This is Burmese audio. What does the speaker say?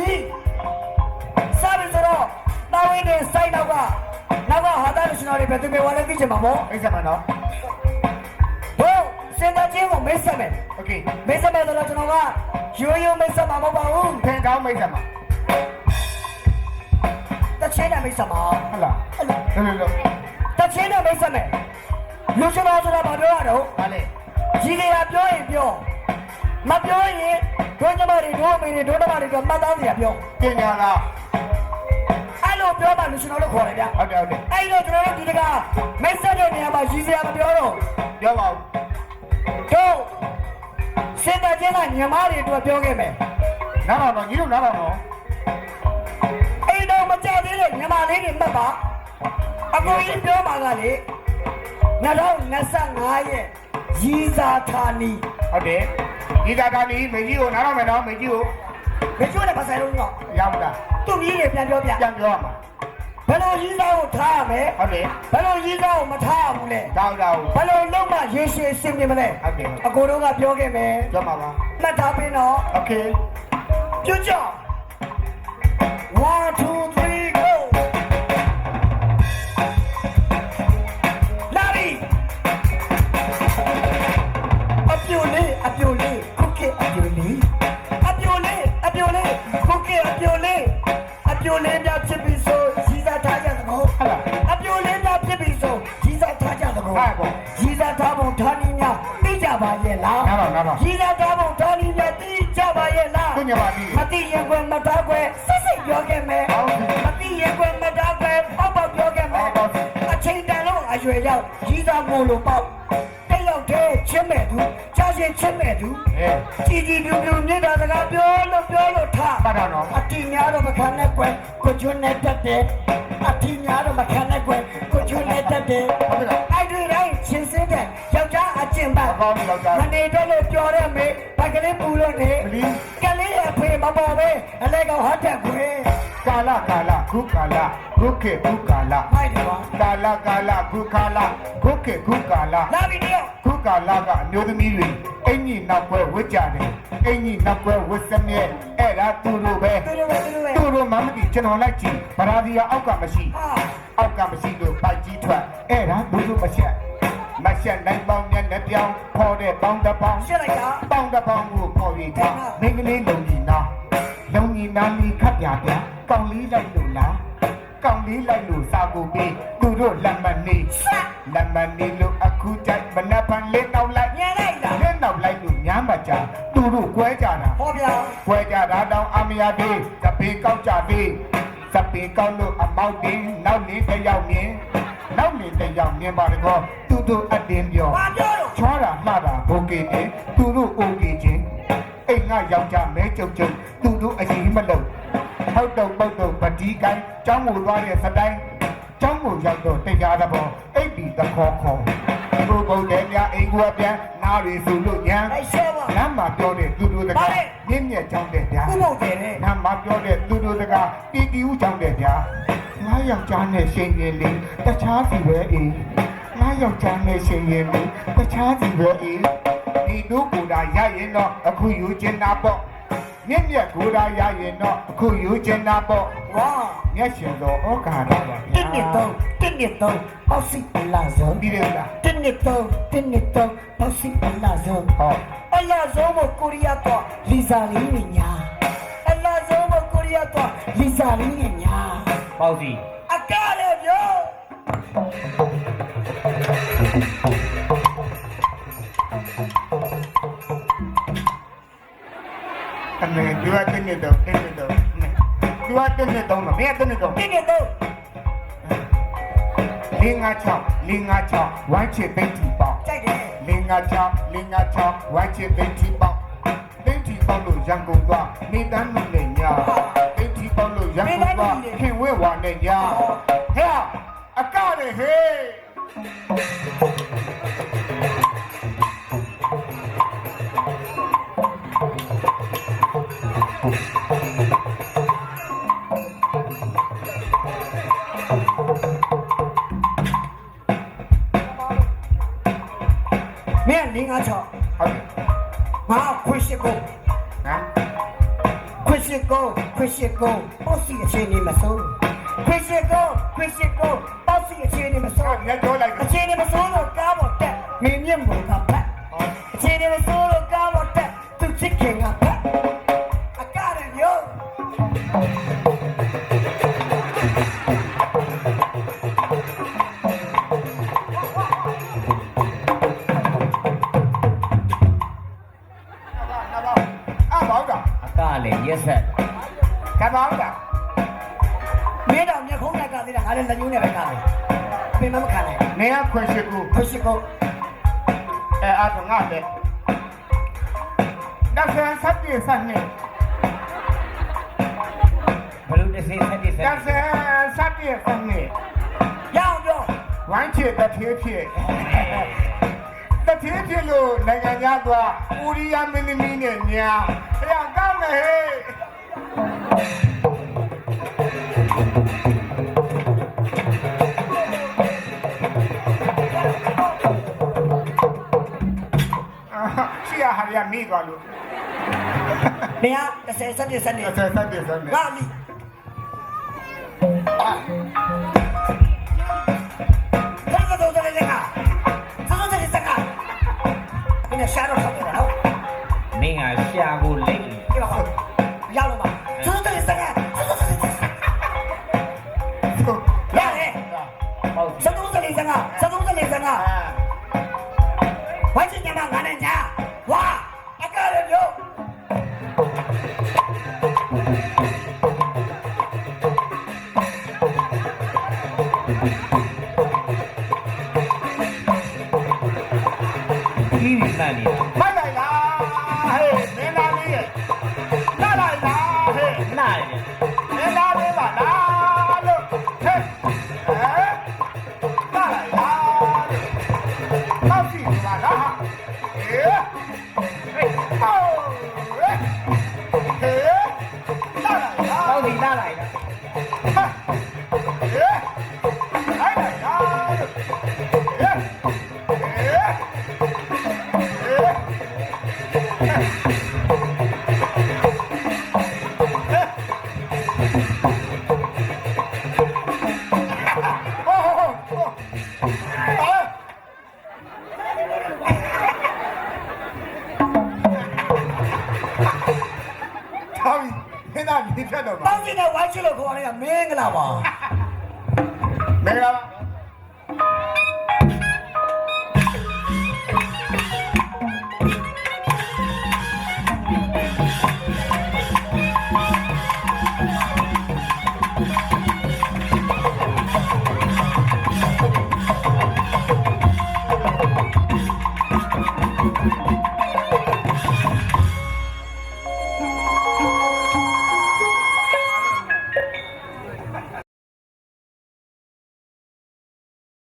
ပြီစပြီဆိုတော့တာဝင်းနဲ့စိုက်တော့ကနောက်ကဟာတာလူရှင်တော်တွေပဲသူမေဝါလည်းသိချင်မှာမို့အိတ်ဆက်မှာနော်ဟုတ်စင်တချင်းကိုမိတ်ဆက်မယ်โอเคမိတ်ဆက်မယ်ဆိုတော့ကျွန်တော်ကရိုးရိုးမိတ်ဆက်မှာမဟုတ်ပါဘူးဖင်ကောင်းမိတ်ဆက်မှာတချင်းနဲ့မိတ်ဆက်မှာဟုတ်လားဟုတ်လားလေလေတချင်းနဲ့မိတ်ဆက်မယ်လူရှင်တော်ဆိုတာဘာပြောရတော့ဟာလေကြီးကရပြောရင်ပြောမပြောရင် တို့ညီမတွေတို့အမေတွေတို့တမတွေတို့မှတ်သားစရာပြောပညာလားအဲ့လိုပြောမှလူရှင်တို့ခေါ်တယ်ဗျဟုတ်တယ်ဟုတ်တယ်အဲ့လိုကျွန်တော်တို့ဒီတကမိတ်ဆက်တဲ့နေရာမှာရည်စရာမပြောတော့ပြောပါဦးတို့စေတကျင်းကညီမတွေတို့ပြောခဲ့မယ်နားတော်တော့ညီတို့နားတော်တော့အဲ့တော့မကြသေးတဲ့ညီမလေးတွေမှတ်ပါအကိုကြီးပြောပါကလေ2025ရဲ့ရည်စာဌာနီဟုတ်တယ် ဒီသာသာလေးမင်းကြီးကိုနားတော့မယ်နော်မင်းကြီးကိုမချိုးနဲ့မဆိုင်လို့တော့ရမလားသူ့ကြီးတွေပြန်ပြောပြပြန်ပြောမှာဘယ်လိုရည်သားကိုထားရမလဲဟုတ်တယ်ဘယ်လိုရည်သားကိုမထားရဘူးလဲတောင်းတောင်းဘယ်လိုလုံးမရေရှည်ရှင်းပြမလဲဟုတ်တယ်အကိုတို့ကပြောခဲ့မယ်ပြောပါပါမှတ်ထားပြီးတော့โอเคကျွတ်ကြောင်း1 2 3 ဓာနီများသိကြပါရဲ့လားနားပါနားပါကြီးစားဓာဘုံဓာနီများသိကြပါရဲ့လားသိကြပါပြီမသိရင်ကွယ်မတားကွယ်စစ်စစ်ပြောခဲ့မယ်မသိရင်ကွယ်မတားကွယ်ပေါက်ပေါက်ပြောခဲ့မယ်အချိန်တန်လို့အရွယ်ရောက်ကြီးစားမို့လို့ပေါက်တိတ်ရောက်တဲ့ချစ်မဲ့သူကြားချင်းချစ်မဲ့သူကြည်ကြည်ပြူပြူမြင့်တာစကားပြောလို့ပြောလို့ထားပါတော့နော်အတီများတော့မခံနဲ့ကွယ်ကိုကျွန်းနဲ့တက်တယ်အတီများတော့မခံနဲ့ကွယ်ကိုကျွန်းနဲ့တက်တယ်ဟုတ်လား င်ပါမနေတော့လို့ကြော်တဲ့မေဗကလေးပူလို့နေကလေးအဖေမပေါ်ပဲအလဲကောင်ဟတ်တက်ခွေကာလကာလခုကာလခုခေခုကာလမိုက်တယ်ပါကာလကာလခုကာလခုခေခုကာလလာပြီတော့ခုကာလကအမျိုးသမီးတွေအင်ကြီးနောက်ွယ်ဝတ်ကြတယ်အင်ကြီးနောက်ွယ်ဝတ်စမြဲအဲ့ဒါသူတို့ပဲသူတို့ပဲသူတို့ပဲသူတို့မှမသိကျွန်တော်လိုက်ကြည့်ဗရာဒီယာအောက်ကမရှိအောက်ကမရှိလို့ပိုက်ကြီးထွက်အဲ့ဒါဘူးဘူးမချက် မချက်နိုင်ပေါင်းမျက်နှာပြောင်းခေါ်တဲ့ပေါင်းတစ်ပေါင်းရှင်းလိုက်တာပေါင်းတစ်ပေါင်းကိုခေါ်ပြီးထားမိန်းကလေးလုံကြီးနာလုံကြီးနာလီခတ်ပြပြကောင်းလေးလိုက်လို့လားကောင်းလေးလိုက်လို့စာကိုပြီးသူတို့လက်မနေစက်လက်မနေလို့အခုကြိုက်မနှက်ဖန်လေးတောက်လိုက်ညံလိုက်လားလက်နောက်လိုက်လို့ညားမကြသူတို့ကွဲကြတာဟောဗျာကွဲကြတာတောင်အမယာသေးသပေကောက်ကြသေးသပေကောက်လို့အမောက်တင်းနောက်နေတစ်ယောက်မြင် နောက်နေတစ်ယောက်မြင်ပါတော့သူတို့အတင်းပြောဘာပြောလို့ချွားတာလှတာဘိုကေတယ်သူတို့အိုကေချင်းအိမ်ကယောက်ျားမဲကြုံကြုံသူတို့အရင်မလုံးဟုတ်တော့ပုတ်တော့ပတိကိုင်းចောင်းကိုသွားတဲ့စတိုင်းចောင်းကိုရောက်တော့တရားတော်အိပ်ပြီးတခေါ်ခေါ်ဘုဘုံလည်းများအိမ်ကိုပြန်နားရီစုလို့ညာလိုက်ရှဲပါလမ်းမှာပြောတဲ့သူတို့တကားမြင့်မြတ်ချောင်းတဲ့ဗျာခုမဟုတ်တယ်တဲ့လမ်းမှာပြောတဲ့သူတို့တကားတီတီဦးချောင်းတဲ့ဗျာ ငါယောက်ျားနဲ့ရှင်ရင်လေးတခြားစီပဲအေးငါယောက်ျားနဲ့ရှင်ရင်လေးတခြားစီပဲအေးဒီတို့ကိုယ်တိုင်ရရင်တော့အခုယူချင်တာပေါ့မြင့်မြတ်ကိုယ်တိုင်ရရင်တော့အခုယူချင်တာပေါ့ဝါမျက်ရှင်တော်ဩကာရပါဗျာတစ်နှစ်သုံးတစ်နှစ်သုံးပေါ့စီအလားဆုံးပြီးရလားတစ်နှစ်သုံးတစ်နှစ်သုံးပေါ့စီအလားဆုံးဟောအလားဆုံးကိုကိုရီးယားတော့လီဇာလီနဲ့ညာအလားဆုံးကိုကိုရီးယားတော့လီဇာလီနဲ့ညာ ပေါ့စီအကားလေပြောအမေဒီကတင်းနေတော့တင်းနေတော့ဒီကတင်းနေတော့မင်းကတင်းနေတော့တစ်နှစ်သုံးလင်းငါ6လင်းငါ6ဝိုင်းချစ်သိမ့်တီပေါ့ကြိုက်တယ်လင်းငါ6လင်းငါ6ဝိုင်းချစ်သိမ့်တီပေါ့သိမ့်တီပေါ့လို့ရန်ကုန်သွားနေတန်းမှုနဲ့ညာသိမ့်တီပေါ့လို့ ရန်ကုန်သွားခင်ဝဲဝါနဲ့ညာဟဲ့အကရဟေး ကိုခွင့်ရှိကိုပေါ့စီအခြေအနေမဆုံးခွင့်ရှိကိုခွင့်ရှိကိုပေါ့စီအခြေအနေမဆုံးညတော့လိုက်အခြေအနေမဆိုးလို့ကားပေါ်တက်မင်းမြင့်မို့ကဖက်အခြေအနေမဆိုးလို့ကားပေါ်တက်သူချစ်ခင်ကဖက်အကားရရောနဘော အဘောတာအကလည်းရက်ဆက်ကဘောတာမင်းတော်မျက်ခုံးကကသေးတာငါလည်းလက်ညှိုးနဲ့ပဲကားတယ်ပင်မမခံနိုင်နေရခွင့်ရှိကူခွရှိကိုအဲအားကငါတဲ့ဒါဆန်စပ်ပြေစနေဘလူတစ်စိဆက်တစ်ဆက်ဒါဆန်စပ်ပြေစနေရအောင်ပြောဝိုင်းချစ်တထေးဖြစ်တထေးဖြစ်လို့နိုင်ငံသားသွားဦးရီယာမင်းသမီးနဲ့ညာဘယ်ကောင်းလဲဟဲ့ ရှိရဟာရမိသွားလို့မင်းက30စက်တစ်စက်နေအဆက်ဆက်တယ်ဆက်နေငါလီဘာလို့တော့တယ်လဲကသာသာတယ်စကားမင်းရှာတော့ဆောက်တယ်နော်မင်းကရှာဖို့လိမ့် တုံး